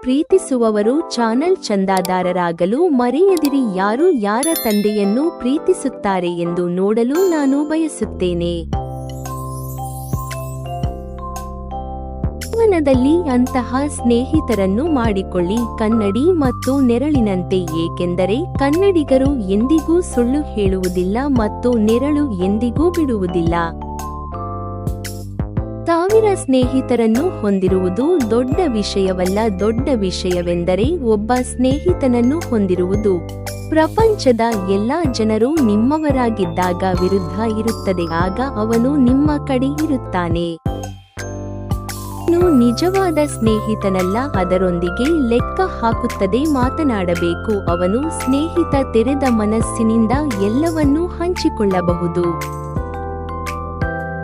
ಪ್ರೀತಿಸುವವರು channel ಚಂದಾದಾರರಾಗಲು ಮರೆಯದಿರಿ ಯಾರು ಯಾರ ತಂದೆಯನ್ನು ಪ್ರೀತಿಸುತ್ತಾರೆ ಎಂದು ನೋಡಲು ನಾನು ಬಯಸುತ್ತೇನೆ. ಜೀವನದಲ್ಲಿ ಅಂತಹ ಸ್ನೇಹಿತರನ್ನು ಮಾಡಿಕೊಳ್ಳಿ. ಕನ್ನಡಿ ಮತ್ತು ನೆರಳಿನಂತೆ ಏಕೆಂದರೆ ಕನ್ನಡಿಗರು ಎಂದಿಗೂ ಸುಳ್ಳು ಹೇಳುವುದಿಲ್ಲ ಮತ್ತು ನೆರಳು ಎಂದಿಗೂ ಬಿಡುವುದಿಲ್ಲ. ಸಾವಿರ ಸ್ನೇಹಿತರನ್ನು ಹೊಂದಿರುವುದು ದೊಡ್ಡ ವಿಷಯವಲ್ಲ. ದೊಡ್ಡ ವಿಷಯವೆಂದರೆ ಒಬ್ಬ ಸ್ನೇಹಿತನನ್ನು ಹೊಂದಿರುವುದು. ಪ್ರಪಂಚದ ಎಲ್ಲಾ ಜನರು ನಿಮ್ಮವರಾಗಿದ್ದಾಗ ವಿರುದ್ಧ ಇರುತ್ತದೆ. ಆಗ ಅವನು ನಿಮ್ಮ ಕಡೆ ಇರುತ್ತಾನೆ. ನಿಜವಾದ ಸ್ನೇಹಿತನಲ್ಲ. ಅದರೊಂದಿಗೆ ಲೆಕ್ಕ ಹಾಕುತ್ತದೆ, ಮಾತನಾಡಬೇಕು. ಅವನು ಸ್ನೇಹಿತ ತೆರೆದ ಮನಸ್ಸಿನಿಂದ ಎಲ್ಲವನ್ನೂ ಹಂಚಿಕೊಳ್ಳಬಹುದು.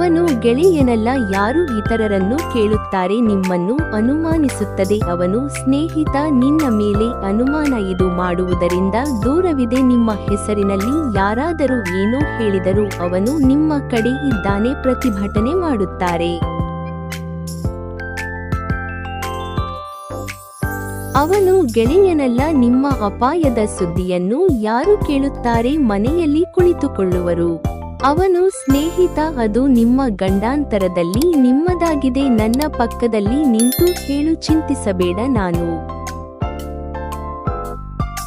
ಅವನು ಗೆಳೆಯನಲ್ಲ, ಯಾರು ಇತರರನ್ನು ಕೇಳುತ್ತಾರೆ ನಿಮ್ಮನ್ನು ಅನುಮಾನಿಸುತ್ತದೆ. ಅವನು ಸ್ನೇಹಿತ, ನಿನ್ನ ಮೇಲೆ ಅನುಮಾನ ಇದು ಮಾಡುವುದರಿಂದ ದೂರವಿದೆ. ನಿಮ್ಮ ಹೆಸರಿನಲ್ಲಿ ಯಾರಾದರೂ ಏನೋ ಹೇಳಿದರೂ ಅವನು ನಿಮ್ಮ ಕಡೆ ಇದ್ದಾನೆ ಪ್ರತಿಭಟನೆ ಮಾಡುತ್ತಾರೆ. ಅವನು ಗೆಳೆಯನಲ್ಲ, ನಿಮ್ಮ ಅಪಾಯದ ಸುದ್ದಿಯನ್ನು ಯಾರು ಕೇಳುತ್ತಾರೆ ಮನೆಯಲ್ಲಿ ಕುಳಿತುಕೊಳ್ಳುವರು. ಅವನು ಸ್ನೇಹಿತ ಅದು ನಿಮ್ಮ ಗಂಡಾಂತರದಲ್ಲಿ ನಿಮ್ಮದಾಗಿದೆ ನನ್ನ ಪಕ್ಕದಲ್ಲಿ ನಿಂತು ಹೇಳು ಚಿಂತಿಸಬೇಡ ನಾನು.